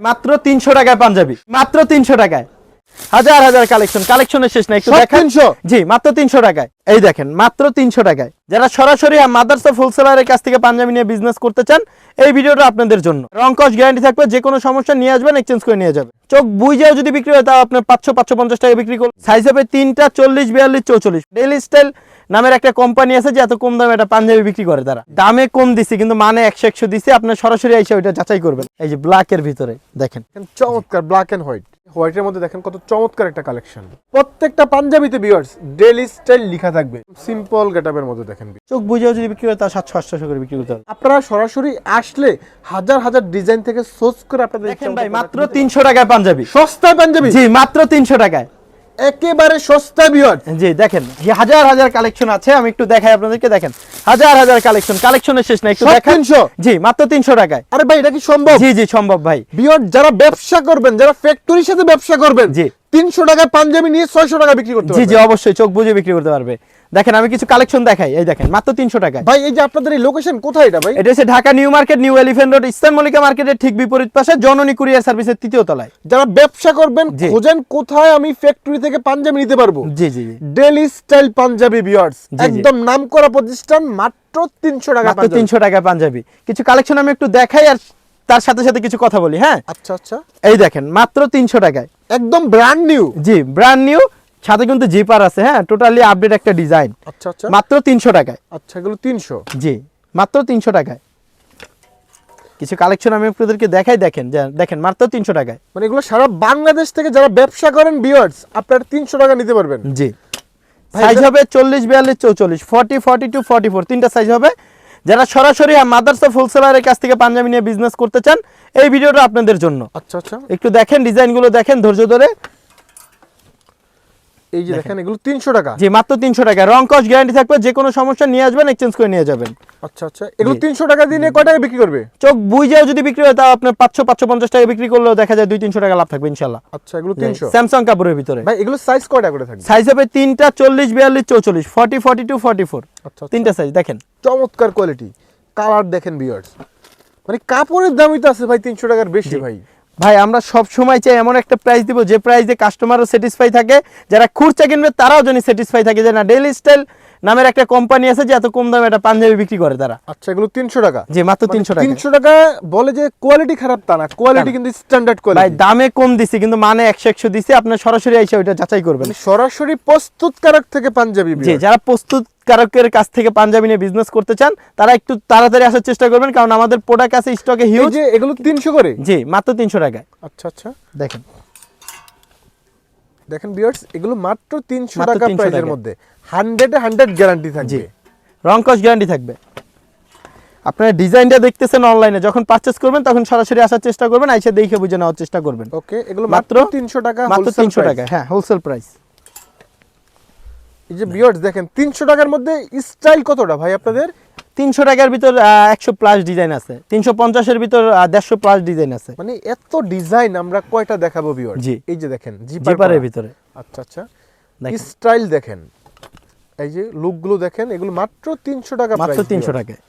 মাত্র তিনশো টাকায় পাঞ্জাবি। মাত্র তিনশো টাকায়। হাজার হাজার কালেকশন কালেকশনের শেষ নাই একটু দেখেন। 300? জি মাত্র তিনশো টাকায়। এই দেখেন মাত্র তিনশো টাকায়। যারা সরাসরি মাদার্স হোলসেলারের কাছ থেকে পাঞ্জাবি নিয়ে বিজনেস করতে চান এই ভিডিওটা আপনাদের জন্য। রংকশ গ্যারান্টি থাকবে যে কোনো সমস্যা নিয়ে আসবেন এক্সচেঞ্জ করে নিয়ে যাবে। চোখ বুঝেও যদি বিক্রি হয় তাও আপনার পাঁচশো পাঁচশো পঞ্চাশ টাকা বিক্রি করুন। সাইজ হবে তিনটা চল্লিশ বিয়াল্লিশ চৌচল্লিশ। ডেইলি স্টাইল নামের একটা কোম্পানি আছে যে এত কম দামে একটা পাঞ্জাবি বিক্রি করে তারা। দামে কম দিছি কিন্তু মানে একশো একশো দিছি আপনার সরাসরি এসে ওইটা যাচাই করবেন। এই যে ব্ল্যাকের ভিতরে দেখেন। দেখেন চমৎকার ব্ল্যাক এন্ড হোয়াইট হোয়াইটের মধ্যে দেখেন কত চমৎকার একটা কালেকশন। প্রত্যেকটা পাঞ্জাবিতে ভিউয়ার্স ডেইলি স্টাইল লেখা থাকবে। সিম্পল গেটআপের মধ্যে দেখেন। চোখ বুঝেও যদি বিক্রি হয় তা সাতশো আটশো করে বিক্রি করতে হবে। আপনারা সরাসরি আসলে হাজার হাজার ডিজাইন থেকে সোর্স করে আপনাদের দেখেন ভাই মাত্র তিনশো টাকায় পাঞ্জাবি। সস্তায় পাঞ্জাবি। জি মাত্র তিনশো টাকায়। একেবারে সস্তা বিয়ার জি দেখেন হাজার হাজার কালেকশন আছে আমি একটু দেখাই আপনাদেরকে দেখেন হাজার হাজার কালেকশন কালেকশনের শেষ নাই একটু দেখেন 300? জি মাত্র তিনশো টাকায়। আরে ভাই এটা কি সম্ভব? জি জি সম্ভব ভাই। বিয়ার যারা ব্যবসা করবেন যারা ফ্যাক্টরির সাথে ব্যবসা করবেন জি। তিনশো টাকায় পাঞ্জাবি নিয়ে ছয়শো টাকা বিক্রি করতে পারবে জি জি অবশ্যই চোখ বুঝে বিক্রি করতে পারবে। দেখেন আমি কিছু কালেকশন দেখাই। এই দেখেন মাত্র তিনশো টাকায়। ভাই এই যে আপনাদের এই লোকেশন কোথায় এটা ভাই? এটা হচ্ছে Dhaka new market new elephant road eastern Mallika মার্কেটের ঠিক বিপরীত পাশে জননী কুরিয়ার সার্ভিসের তৃতীয় তলায়। যারা ব্যবসা করবেন খোঁজেন কোথায় আমি ফ্যাক্টরি থেকে পাঞ্জাবি নিতে পারব। জি জি ডেলি স্টাইল পাঞ্জাবি বিয়ার্স একদম নাম করা প্রতিষ্ঠান মাত্র তিনশো টাকা মাত্র তিনশো টাকায় পাঞ্জাবি। কিছু কালেকশন আমি একটু দেখাই আর তার সাথে সাথে কিছু কথা বলি হ্যাঁ? আচ্ছা আচ্ছা। এই দেখেন মাত্র তিনশো টাকায়। একদম ব্র্যান্ড নিউ জি ব্র্যান্ড নিউ সাথে কিন্তু জিপার আছে হ্যাঁ? টোটালি আপডেট একটা ডিজাইন আচ্ছা আচ্ছা। মাত্র তিনশো টাকায়। আচ্ছা এগুলো তিনশো? জি মাত্র তিনশো টাকায়। কিছু কালেকশন আমি আপনাদেরকে দেখাই দেখেন দেখেন মাত্র তিনশো টাকায়। মানে এগুলো সারা বাংলাদেশ থেকে যারা ব্যবসা করেন বিয়ার্স আপনারা তিনশো টাকা নিতে পারবেন। জি। সাইজ হবে চল্লিশ বিয়াল্লিশ চৌচল্লিশ। Forty forty two forty four তিনটা সাইজ হবে। যারা সরাসরি মাদার্স অফ হোলসেলারের কাছ থেকে পাঞ্জাবি নিয়ে বিজনেস করতে চান এই ভিডিওটা আপনাদের জন্য। আচ্ছা আচ্ছা। একটু দেখেন ডিজাইনগুলো দেখেন ধৈর্য ধরে। এই যে দেখেন এগুলো তিনশো টাকা। জি মাত্র তিনশো টাকা। রং কস্ট গ্যারান্টি থাকবে যে কোনো সমস্যা নিয়ে আসবেন এক্সচেঞ্জ করে নিয়ে যাবেন। আচ্ছা আচ্ছা। এগুলো জি। তিনশো টাকা দিয়ে কয় টাকা বিক্রি করবে? চোখ বুঝেও যদি বিক্রি হয় তাও আপনার পাঁচশো পাঁচশো পঞ্চাশ টাকা বিক্রি করলেও দেখা যায় দুই তিনশো টাকা লাভ থাকবে ইনশাল্লাহ। আচ্ছা এগুলো তিনশো। স্যামসাং কাপড়ের ভিতরে। ভাই এগুলো সাইজ কয়টা করে থাকবে? সাইজ হবে তিনটা চল্লিশ বিয়াল্লিশ চৌচল্লিশ। Forty forty two forty four আচ্ছা। তিনটা সাইজ দেখেন। চমৎকার কোয়ালিটি কালার দেখেন বিয়ার্স মানে কাপড়ের দামই তো আছে ভাই তিনশো টাকার বেশি ভাই। ভাই আমরা সব সময় চাই এমন একটা প্রাইস দিব যে প্রাইসে কাস্টমারও স্যাটিসফাই থাকে যারা খুরচা কিনবে তারাও যেন স্যাটিসফাই থাকে। যে না ডেইলি স্টাইল নামের একটা কোম্পানি আছে যে এত কম দামে একটা পাঞ্জাবি বিক্রি করে তারা। আচ্ছা এগুলো তিনশো টাকা। যে মাত্র তিনশো টাকা। তিনশো টাকা বলে যে কোয়ালিটি খারাপ তা না। কোয়ালিটি কিন্তু স্ট্যান্ডার্ড ভাই কোয়ালিটি দামে কম দিছি কিন্তু মানে একশো একশো দিছি আপনার সরাসরি এসে ওইটা যাচাই করবেন। মানে সরাসরি প্রস্তুতকারক থেকে পাঞ্জাবি যারা প্রস্তুতকারকের কাছ থেকে পাঞ্জাবি নিয়ে বিজনেস করতে চান তারা একটু তাড়াতাড়ি আসার চেষ্টা করবেন কারণ আমাদের প্রোডাক্ট আছে স্টকে এই হিউজ যে এগুলো তিনশো করে? জি মাত্র তিনশো টাকায়। আচ্ছা আচ্ছা। দেখেন। দেখেন বিয়ার্স এগুলো মাত্র তিনশো টাকা 300 প্রাইসের। মধ্যে। হান্ড্রেডে হান্ড্রেড গ্যারান্টি জি থাকবে। রং কস্ট গ্যারান্টি থাকবে। আপনার ডিজাইনটা দেখতেছেন অনলাইনে যখন পারচেস করবেন তখন সরাসরি আসার চেষ্টা করবেন আইসা দেখে বুঝে নেওয়ার চেষ্টা করবেন। ওকে এগুলো মাত্র তিনশো টাকা মাত্র তিনশো। টাকা হ্যাঁ হোলসেল প্রাইস এই যে বিয়ার্স দেখেন তিনশো টাকার মধ্যে স্টাইল কতটা ভাই আপনাদের? তিনশো টাকার ভিতর একশো প্লাস ডিজাইন আছে। তিনশো পঞ্চাশের ভিতর দেড়শো প্লাস ডিজাইন আছে। মানে এত ডিজাইন আমরা কয়টা দেখাবো জি। এই যে দেখেন জিপারের ভিতরে। আচ্ছা আচ্ছা। স্টাইল দেখেন। এই যে লুকগুলো দেখেন এগুলো মাত্র তিনশো টাকা মাত্র তিনশো। টাকায়।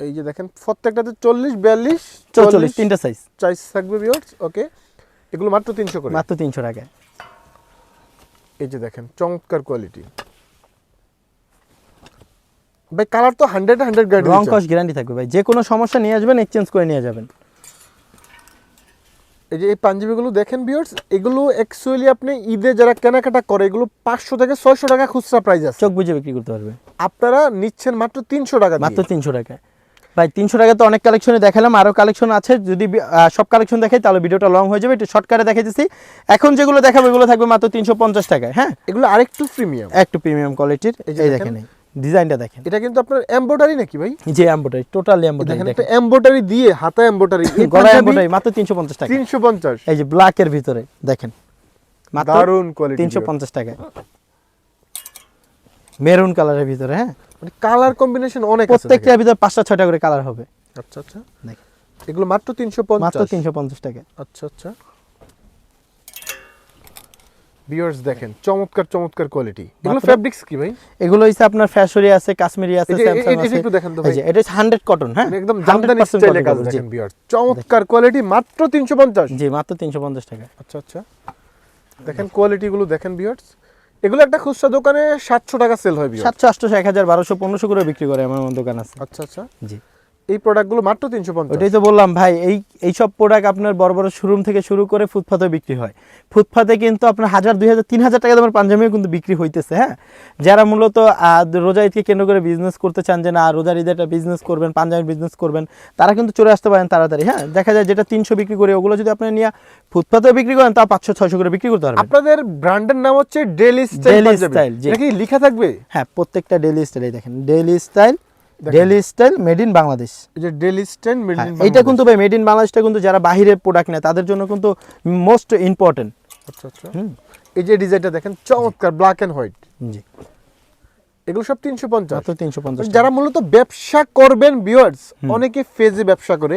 এই যে দেখেন প্রত্যেকটাতে চল্লিশ বিয়াল্লিশ চৌচল্লিশ তিনটা সাইজ চাইস থাকবে বিয়ার্স ওকে এগুলো মাত্র তিনশো করে। মাত্র তিনশো টাকায়। এই যে দেখেন চমৎকার কোয়ালিটি ভাই কালার তো হান্ড্রেড হান্ড্রেড রং গ্যারান্টি কস্ট গ্যারান্টি থাকবে ভাই। যে কোনো সমস্যা নিয়ে আসবেন এক্সচেঞ্জ করে নিয়ে যাবেন। এই যে এই পাঞ্জাবিগুলো দেখেন বিয়ার্স এগুলো অ্যাকচুয়ালি আপনি ঈদে যারা কেনাকাটা করে এগুলো পাঁচশো থেকে ছয়শো টাকা খুচরা প্রাইস আছে। চোখ বুঝে বিক্রি করতে পারবে। আপনারা নিচ্ছেন মাত্র তিনশো টাকা। মাত্র তিনশো টাকায়। ভাই তিনশো টাকা তো অনেক কালেকশনে দেখালাম আরও কালেকশন আছে। যদি সব কালেকশন দেখাই তাহলে ভিডিওটা লং হয়ে যাবে। একটু শর্টকাটে দেখাইতেছি। এখন যেগুলো দেখাবো এগুলো থাকবে মাত্র তিনশো পঞ্চাশ টাকায় হ্যাঁ? এগুলো আরেকটু প্রিমিয়াম একটু প্রিমিয়াম কোয়ালিটির এই দেখেন। ডিজাইনটা দেখেন। এটা কিন্তু আপনার এমব্রয়ডারি নাকি ভাই? যে এম্বোটারি টোটালি এম্বোটারি দেখেন একটা এমব্রয়ডারি দিয়ে হাতা এমব্রয়ডারি গলা এম্বোটারি মাত্র তিনশো পঞ্চাশ টাকা তিনশো পঞ্চাশ। এই যে ব্ল্যাক এর ভিতরে দেখেন। মাত্র দারুণ কোয়ালিটি তিনশো পঞ্চাশ টাকায়। মেরুন কালারের ভিতরে হ্যাঁ? মানে কালার কম্বিনেশন অনেক আছে প্রত্যেকটার ভিতরে পাঁচটা ছয়টা করে কালার হবে। আচ্ছা আচ্ছা। এগুলো মাত্র তিনশো পঞ্চাশ। মাত্র তিনশো পঞ্চাশ টাকা। আচ্ছা আচ্ছা। ভিউয়ার্স দেখেন চমৎকার চমৎকার কোয়ালিটি এগুলো ফেব্রিক্স কি ভাই? এগুলো হচ্ছে আপনার ফ্যাশরি আছে কাশ্মীরি আছে স্যামসাং আছে। একটু দেখেন তো ভাই। এটা হান্ড্রেড কটন হ্যাঁ? মানে একদম জামদানি স্টাইলে কাজ দেখেন ভিউয়ার্স চমৎকার কোয়ালিটি মাত্র 350 জি মাত্র তিনশো পঞ্চাশ টাকা। আচ্ছা আচ্ছা। দেখেন কোয়ালিটি গুলো দেখেন ভিউয়ার্স এগুলো একটা খুচরা দোকানে 700 টাকা সেল হয় সাতশো আটশো এক হাজার বারোশো পনেরোশো করে বিক্রি করে আমার আমার দোকান আছে। আচ্ছা আচ্ছা। জি। এই প্রোডাক্টগুলো মাত্র 350 ওটাই তো বললাম ভাই এই এইসব প্রোডাক্ট আপনার বড় বড় শোরুম থেকে শুরু করে ফুটপাতে বিক্রি হয়। ফুটপাতে কিন্তু আপনার হাজার দুই হাজার তিন হাজার টাকা দামের পাঞ্জাবিও কিন্তু বিক্রি হইতেছে হ্যাঁ? যারা মূলত রোজা ঈদকে কেন্দ্র করে বিজনেস করতে চান যে না রোজার ঈদে একটা বিজনেস করবেন পাঞ্জাবি বিজনেস করবেন তারা কিন্তু চলে আসতে পারেন তাড়াতাড়ি হ্যাঁ? দেখা যায় যেটা তিনশো বিক্রি করে ওগুলো যদি আপনি নিয়ে ফুটপাতেও বিক্রি করেন তা পাঁচশো ছয়শো করে বিক্রি করতে পারবেন। আপনাদের ব্র্যান্ডের নাম হচ্ছে ডেলি স্টাইল Style, কি লেখা থাকবে? হ্যাঁ প্রত্যেকটা ডেলি স্টাইলে দেখেন। Daily style. Daily style made in Bangladesh যে ডেলি স্টাইল মেড ইন এটা কিন্তু ভাই মেড ইন বাংলাদেশটা কিন্তু যারা বাইরে প্রোডাক্ট নেয় তাদের জন্য কিন্তু মোস্ট ইম্পর্টেন্ট আচ্ছা আচ্ছা। এই যে ডিজাইনটা দেখেন চমৎকার ব্ল্যাক এন্ড হোয়াইট জি। এগুলো সব 350 মাত্র তিনশো পঞ্চাশ যারা মূলত ব্যবসা করবেন ভিউয়ার্স অনেকে ফেজে ব্যবসা করে।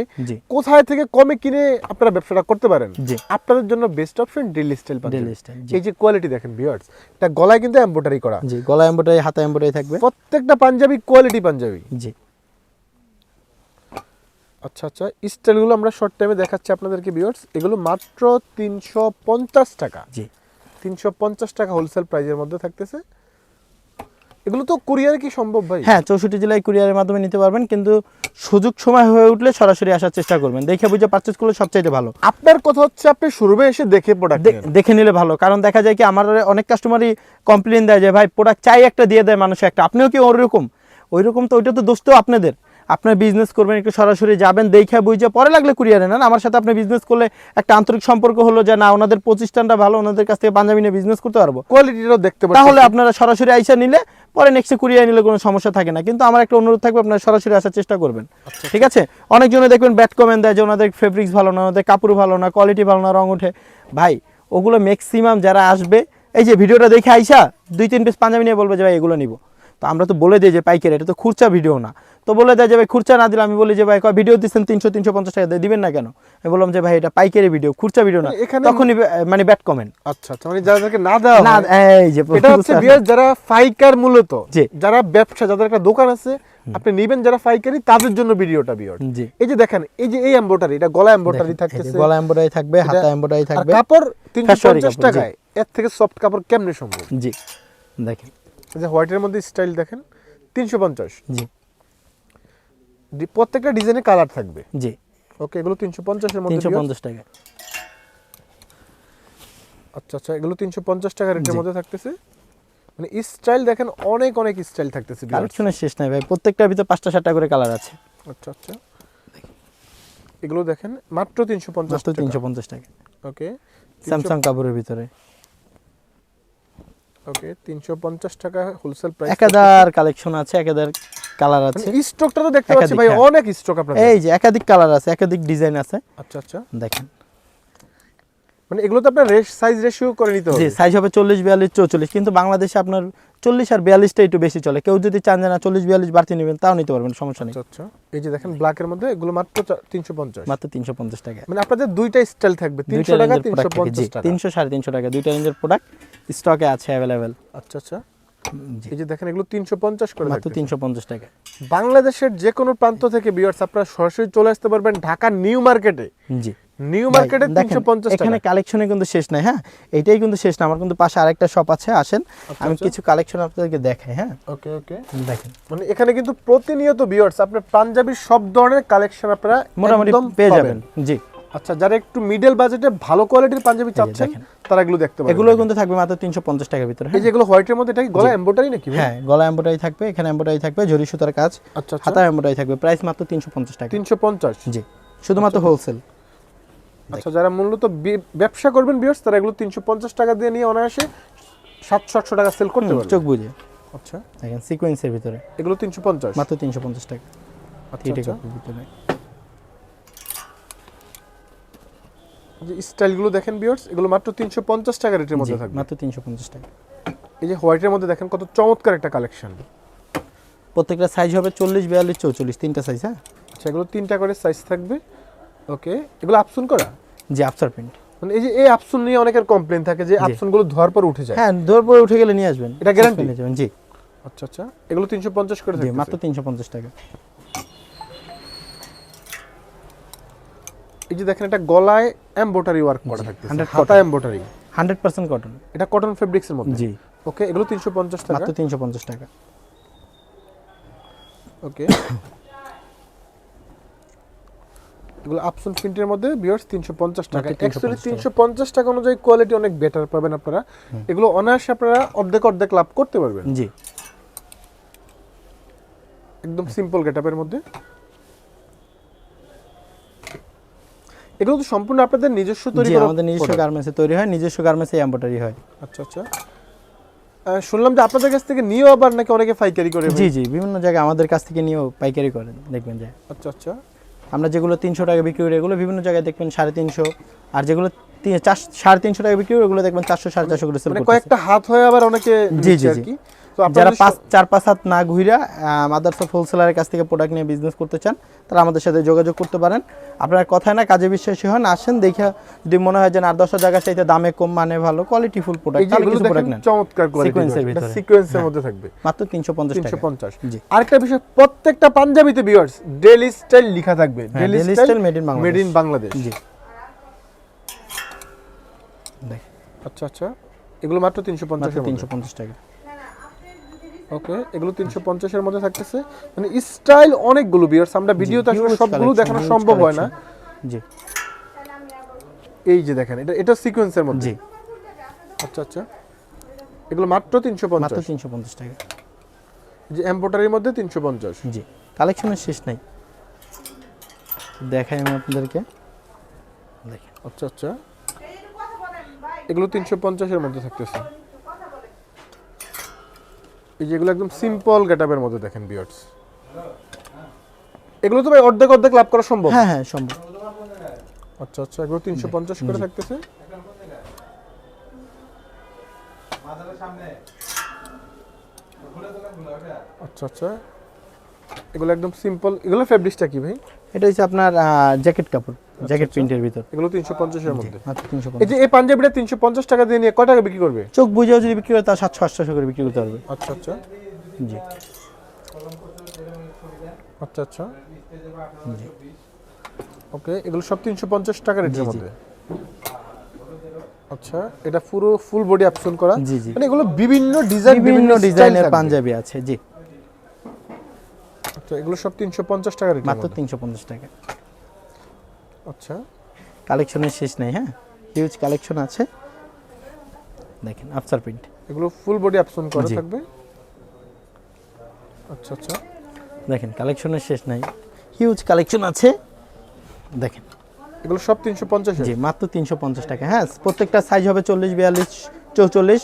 কোথায় থেকে কমে কিনে আপনারা ব্যবসাটা করতে পারেন? আপনাদের জন্য best option daily style daily style এই যে কোয়ালিটি দেখেন ভিউয়ার্স এটা গলায় কিন্তু এমব্রয়ডারি করা। জি গলা এম্বয়ডারি হাতা এম্বয়ডারি থাকবে। প্রত্যেকটা পাঞ্জাবি কোয়ালিটি পাঞ্জাবি। জি। আচ্ছা আচ্ছা স্টাইলগুলো আমরা শর্ট টাইমে দেখাচ্ছি আপনাদেরকে ভিউয়ার্স এগুলো মাত্র তিনশো পঞ্চাশ টাকা। জি। তিনশো পঞ্চাশ টাকা হোলসেল প্রাইজের মধ্যে থাকতেছে। এগুলো তো কুরিয়ার কি সম্ভব ভাই? হ্যাঁ চৌষট্টি জেলায় কুরিয়ারের মাধ্যমে নিতে পারবেন কিন্তু সুযোগ সময় হয়ে উঠলে সরাসরি আসার চেষ্টা করবেন। দেখে বুঝে পারচেজ করলে সবচাইতে ভালো। আপনার কথা হচ্ছে আপনি শুরুবে এসে দেখে প্রোডাক্ট দেখে নিলে ভালো। কারণ দেখা যায় কি আমার অনেক কাস্টমারই কমপ্লেন দেয় যে ভাই প্রোডাক্ট চাই একটা দিয়ে দেয় মানুষ একটা। আপনিও কি ওরকম? ওইরকম তো ওইটা তো দোষ তো আপনাদের। আপনার বিজনেস করবেন একটু সরাসরি যাবেন দেখে বুঝে পরে লাগলে কুরিয়ারে নেন। আমার সাথে আপনি বিজনেস করলে একটা আন্তরিক সম্পর্ক হলো যে না ওনাদের প্রতিষ্ঠানটা ভালো ওনাদের কাছ থেকে পাঞ্জাবি নিয়ে বিজনেস করতে পারব। কোয়ালিটিটাও দেখতে পাচ্ছেন তাহলে আপনারা সরাসরি আইসা নিলে পরে নেক্সটে কুরিয়ার নিলে কোনো সমস্যা থাকে না। কিন্তু আমার একটা অনুরোধ থাকবে আপনারা সরাসরি আসার চেষ্টা করবেন। ঠিক আছে? অনেকজনে দেখবেন ব্যাট কমেন্ট দেয় যে ওনাদের ফেব্রিক্স ভালো না ওনাদের কাপড় ভালো না কোয়ালিটি ভালো না রং ওঠে। ভাই ওগুলো ম্যাক্সিমাম যারা আসবে এই যে ভিডিওটা দেখে আইসা দুই তিন পিস পাঞ্জাবি নিয়ে বলবে যে ভাই এগুলো নিব। তো আমরা তো বলে দিই যে পাইকারি এটা তো খুরচা ভিডিও না। তো বলে দেয় যে ভাই খুরচা না দিলে আমি বলি যে ভাই কয় ভিডিও দিচ্ছেন তিনশো তিনশো পঞ্চাশ টাকা দিবেন না কেন? আমি বললাম যে ভাই এটা পাইকারি ভিডিও খুরচা ভিডিও না। এখানে- তখনই মানে ব্যাট কমেন্ট। আচ্ছা আচ্ছা মানে যাদেরকে না দেওয়া না এই যে এটা হচ্ছে যারা ফাইকার মূলত জি। যারা ব্যবসা যাদের একটা দোকান আছে আপনি নিবেন যারা পাইকারি তাদের জন্য ভিডিওটা বিয়ার। জি। এই যে দেখেন এই যে এই এমব্রয়ডারি এটা গলা এমব্রয়ডারি থাকতেছে। গলা এমব্রয়ডারি থাকবে হাতা এমব্রয়ডারি থাকবে। কাপড় তিনশো Factory পঞ্চাশ কাপড়, জি। টাকায় এর থেকে সফট কাপড় কেমনে সম্ভব? জি দেখেন। যে হোয়াইটের মধ্যে স্টাইল দেখেন তিনশো পঞ্চাশ। জি। প্রত্যেকটা ডিজাইনে কালার থাকবে। জি। ওকে এগুলো তিনশো পঞ্চাশের মধ্যে তিনশো পঞ্চাশ টাকা। আচ্ছা আচ্ছা এগুলো তিনশো পঞ্চাশ টাকা রেটের মধ্যে থাকতেছে। মানে স্টাইল দেখেন অনেক অনেক স্টাইল থাকতেছে। কালেকশনের শেষ নাই ভাই প্রত্যেকটার ভিতরে পাঁচটা সাতটা করে কালার আছে। আচ্ছা আচ্ছা। এগুলো দেখেন মাত্র তিনশো পঞ্চাশ তিনশো পঞ্চাশ টাকা। ওকে স্যামসাং কাপড়ের ভিতরে। ওকে তিনশো পঞ্চাশ টাকা হোলসেল প্রাইস একাধার কালেকশন আছে একাধার কালার আছে। স্টকটা তো দেখতে পাচ্ছি ভাই হ্যাঁ। অনেক স্টক আপনাদের এই যে একাধিক কালার আছে একাধিক ডিজাইন আছে। আচ্ছা আচ্ছা। দেখেন। মানে এগুলো তো আপনার রেশ সাইজ রেশিও করে নিতে জি হবে। সাইজ হবে চল্লিশ বিয়াল্লিশ চৌচল্লিশ। কিন্তু বাংলাদেশে আপনার চল্লিশ আর বিয়াল্লিশটা একটু বেশি চলে। কেউ যদি চান যে না চল্লিশ বিয়াল্লিশ বাড়তি নেবেন তাও নিতে পারবেন সমস্যা নেই। আচ্ছা আচ্ছা। এই যে দেখেন ব্ল্যাকের মধ্যে এগুলো মাত্র তিনশো পঞ্চাশ। মাত্র তিনশো পঞ্চাশ টাকা। মানে আপনাদের দুইটা স্টাইল থাকবে তিনশো টাকা তিনশো পঞ্চাশ টাকা। তিনশো সাড়ে তিনশো টাকা। দুইটা রেঞ্জের প্রোডাক্ট স্টকে আছে অ্যাভেলেবেল আচ্ছা আচ্ছা। জি এই যে দেখেন এগুলো তিনশো পঞ্চাশ করে মাত্র তিনশো পঞ্চাশ টাকা। বাংলাদেশের যে কোনো প্রান্ত থেকে বিয়ার্স আপনারা সরাসরি চলে আসতে পারবেন ঢাকা নিউ মার্কেটে। জি। নিউ মার্কেটে দেখেন, তিনশো পঞ্চাশ এখানে কালেকশনে কিন্তু শেষ নাই হ্যাঁ? এটাই কিন্তু শেষ না আমার কিন্তু পাশে আরেকটা শপ আছে আসেন। আমি আচ্ছা। কিছু কালেকশন আপনাদেরকে দেখাই হ্যাঁ? ওকে ওকে। দেখেন। মানে এখানে কিন্তু প্রতিনিয়ত বিয়ার্স আপনার পাঞ্জাবির সব ধরনের কালেকশন আপনারা মোটামুটি পেয়ে যাবেন জি। আচ্ছা যারা একটু মিডল বাজেটে ভালো কোয়ালিটির পাঞ্জাবি চাচ্ছেন তারা এগুলো দেখতে পারেন এগুলো কিন্তু থাকবে মাত্র তিনশো পঞ্চাশ টাকার ভিতরে এই হ্যাঁ? যে এগুলো হোয়াইটের মধ্যে এটা কি? গলা এমব্রয়ডারি নাকি হ্যাঁ গলা এম্বোটারি থাকবে এখানে এম্বোটারি থাকবে জরি সুতার কাজ আচ্ছা আচ্ছা। হাতা এম্বোটারি থাকবে প্রাইস মাত্র তিনশো পঞ্চাশ টাকা। তিনশো পঞ্চাশ? জি শুধুমাত্র হোলসেল আচ্ছা যারা মূলত ব্যবসা করবেন বিয়ার্স তারা এগুলো তিনশো পঞ্চাশ টাকা দিয়ে নিয়ে অনায়াসে সাতশো আটশো টাকা সেল করতে পারবে চোখ বুঝে। আচ্ছা। দেখেন সিকোয়েন্সের ভিতরে। এগুলো তিনশো পঞ্চাশ? মাত্র তিনশো পঞ্চাশ টাকা। আচ্ছা আচ্ছা। ভিতরে। যে স্টাইলগুলো দেখেন বিয়ার্স এগুলো মাত্র তিনশো পঞ্চাশ টাকা রেটের মধ্যে থাকবে। মাত্র তিনশো পঞ্চাশ টাকা। এই যে হোয়াইটের মধ্যে দেখেন কত চমৎকার একটা কালেকশন প্রত্যেকটা সাইজ হবে চল্লিশ বিয়াল্লিশ চৌচল্লিশ তিনটা সাইজ হ্যাঁ? আচ্ছা এগুলো তিনটা করে সাইজ থাকবে। ওকে এগুলো আপসুন করা? জি আফসার প্রিন্ট মানে এই যে এই আপসন নিয়ে অনেকের কমপ্লেন থাকে যে আপসনগুলো ধোয়ার পর উঠে যায়। হ্যাঁ ধর পরে উঠে গেলে নিয়ে আসবেন। এটা guarantee? নিয়ে যাবেন জি। আচ্ছা আচ্ছা এগুলো তিনশো পঞ্চাশ করে মাত্র তিনশো পঞ্চাশ টাকা। এই যে দেখেন এটা গলায় এমব্রয়ডারি ওয়ার্ক করা থাকতেছে 100 হাতা এমব্রয়ডারি হান্ড্রেড পার্সেন্ট কটন এটা কটন ফেব্রিক্স এর মধ্যে? জি। ওকে এগুলো তিনশো পঞ্চাশ টাকা। মাত্র তিনশো পঞ্চাশ টাকা। ওকে এগুলো আপসন প্রিন্টের মধ্যে তিনশো পঞ্চাশ টাকা। মাত্র 350 অ্যাকচুয়ালি টাকা। অনুযায়ী কোয়ালিটি অনেক বেটার পাবেন আপনারা। এগুলো অনায়াসে আপনারা অর্ধেক অর্ধেক লাভ করতে পারবেন। জি। একদম সিম্পল গেটআপের মধ্যে। এগুলো তো সম্পূর্ণ আপনাদের নিজস্ব তৈরি করা আমাদের নিজস্ব গার্মেন্টসে তৈরি হয় নিজস্ব গার্মেন্টসে এম্বয়ডারি হয়। আচ্ছা আচ্ছা। শুনলাম যে আপনাদের কাছ থেকে নিয়েও আবার নাকি অনেকে পাইকারি করে জি জি বিভিন্ন জায়গায় আমাদের কাছ থেকে নিয়েও পাইকারি করেন দেখবেন যে। আচ্ছা আচ্ছা। আমরা যেগুলো তিনশো টাকা বিক্রি করি এগুলো বিভিন্ন জায়গায় দেখবেন সাড়ে তিনশো আর যেগুলো সাড়ে তিনশো টাকা বিক্রি করি ওগুলো দেখবেন চারশো সাড়ে চারশো করে মানে কয়েকটা হাত হয়ে আবার অনেকে জি, জি, আর কি। তো যারা পাঁচ চার পাঁচ হাত না ঘুরা মাদার্স অফ হোলসেলারের কাছ থেকে প্রোডাক্ট নিয়ে বিজনেস করতে চান তারা আমাদের সাথে যোগাযোগ করতে পারেন। আপনার কথায় না কাজে বিশ্বাসী হন আসেন দেখে যদি মনে হয় যে না দশটা জায়গা চাইতে দামে কম মানে ভালো প্রোডাক্ট কিছু প্রোডাক্ট নেন। চমৎকার কোয়ালিটি ভিতরে। সিকোয়েন্সের মধ্যে থাকবে। মাত্র টাকা। জি। আরেকটা বিষয় প্রত্যেকটা পাঞ্জাবিতে ভিউয়ার্স ডেলি স্টাইল লেখা থাকবে। হ্যাঁ, daily style style made in made in Bangladesh জি। আচ্ছা আচ্ছা। এগুলো মাত্র তিনশো মাত্র পঞ্চাশের তিনশো মধ্যে পঞ্চাশ টাকা। ওকে এগুলো তিনশো পঞ্চাশের মধ্যে থাকতেছে। মানে স্টাইল অনেকগুলো ভিউয়ার্স আমরা ভিডিওতে আসলে সবগুলো দেখানো সম্ভব হয় না। জি। এই যে দেখেন এটা এটা সিকোয়েন্সের মধ্যে। জি। আচ্ছা আচ্ছা। এগুলো মাত্র তিনশো মাত্র পঞ্চাশ তিনশো পঞ্চাশ টাকা। যে এম্বোটারির মধ্যে তিনশো পঞ্চাশ। জি কালেকশনের শেষ নাই। দেখাই আমি আপনাদেরকে। দেখেন। আচ্ছা আচ্ছা। এগুলো তিনশো পঞ্চাশের মধ্যে থাকতেছে। এই যে এগুলো একদম সিম্পল গেটআপের মধ্যে দেখেন বিয়ার্স এগুলো তো ভাই অর্ধেক অর্ধেক লাভ করা সম্ভব। হ্যাঁ হ্যাঁ সম্ভব। আচ্ছা আচ্ছা এগুলো তিনশো পঞ্চাশ করে থাকতেছে। আচ্ছা আচ্ছা। এগুলো একদম সিম্পল এগুলো ফেব্রিক্সটা কি ভাই? এটা হচ্ছে আপনার জ্যাকেট কাপড়। জ্যাকেট প্রিন্টের ভিতর। এগুলো তিনশো পঞ্চাশের মধ্যে। মাত্র তিনশো এই যে এই পাঞ্জাবিটা তিনশো পঞ্চাশ টাকা দিয়ে নিয়ে কয় টাকা বিক্রি করবে? চোখ বুঝেও যদি বিক্রি করে তা সাতশো আটশো করে বিক্রি করতে পারবে। আচ্ছা আচ্ছা। জি। আচ্ছা আচ্ছা। ওকে এগুলো সব তিনশো পঞ্চাশ টাকা রেটের মধ্যে। আচ্ছা এটা পুরো ফুল বডি অপশন করা। মানে এগুলো বিভিন্ন ডিজাইন বিভিন্ন ডিজাইনের পাঞ্জাবি আছে জি। আচ্ছা এগুলো সব তিনশো পঞ্চাশ টাকা রেটের মাত্র মধ্যে। তিনশো পঞ্চাশ টাকা। আচ্ছা। কালেকশনের শেষ নেই হ্যাঁ? হিউজ কালেকশন আছে। দেখেন আফসার প্রিন্ট এগুলো ফুল বডি অপশন করা থাকবে? আচ্ছা আচ্ছা। দেখেন কালেকশনের শেষ নাই। হিউজ কালেকশন আছে। দেখেন। এগুলো সব তিনশো পঞ্চাশ জি মাত্র তিনশো পঞ্চাশ টাকা। হ্যাঁ প্রত্যেকটা সাইজ হবে চল্লিশ বিয়াল্লিশ চৌচল্লিশ।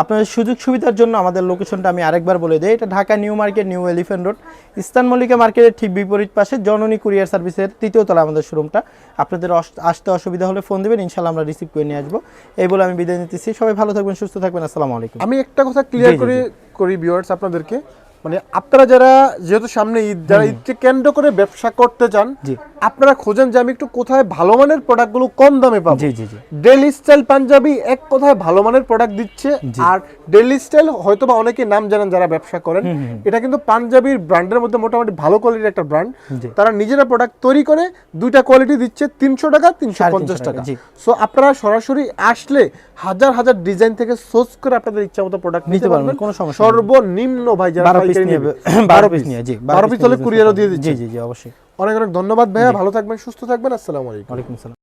আপনাদের সুযোগ সুবিধার জন্য আমাদের লোকেশনটা আমি আরেকবার বলে দিই। এটা Dhaka new market new elephant road. ইস্তান Mallika মার্কেটের ঠিক বিপরীত পাশে জননী কুরিয়ার সার্ভিসের তৃতীয় তলা আমাদের শোরুমটা আপনাদের আসতে অসুবিধা হলে ফোন দেবেন ইনশাল্লাহ আমরা রিসিভ করে নিয়ে আসব। এই বলে আমি বিদায় নিতেছি। সবাই ভালো থাকবেন সুস্থ থাকবেন। আসসালামু আলাইকুম। আমি একটা কথা ক্লিয়ার করে করি ভিউয়ার্স আপনাদেরকে। মানে আপনারা যারা যেহেতু সামনে ঈদ যারা ঈদকে কেন্দ্র করে ব্যবসা করতে চান আপনারা খোঁজেন যে আমি একটু কোথায় ভালো মানের প্রোডাক্টগুলো কম দামে পাবো। জি জি জি। ডেলি স্টাইল পাঞ্জাবি এক কথায় ভালো মানের প্রোডাক্ট দিচ্ছে। আর ডেলি স্টাইল হয়তো বা অনেকে নাম জানেন যারা ব্যবসা করেন। এটা কিন্তু পাঞ্জাবির ব্র্যান্ডের মধ্যে মোটামুটি ভালো কোয়ালিটির একটা ব্র্যান্ড তারা নিজেরা প্রোডাক্ট তৈরি করে দুইটা কোয়ালিটি দিচ্ছে তিনশো টাকা তিনশো পঞ্চাশ 350 টাকা। সো আপনারা সরাসরি আসলে হাজার হাজার ডিজাইন থেকে সোর্স করে আপনাদের ইচ্ছা মতো প্রোডাক্ট নিতে পারবেন, কোনো সমস্যা সর্বনিম্ন ভাই যারা বারো পিস নিয়ে বারো পিস নিয়ে জি বারো পিস হলে কুরিয়ারও দিয়ে। দিচ্ছে। জি জি জি অবশ্যই। অনেক অনেক ধন্যবাদ ভাইয়া ভালো থাকবেন সুস্থ থাকবেন আসসালামু আলাইকুম। ওয়ালাইকুম সালাম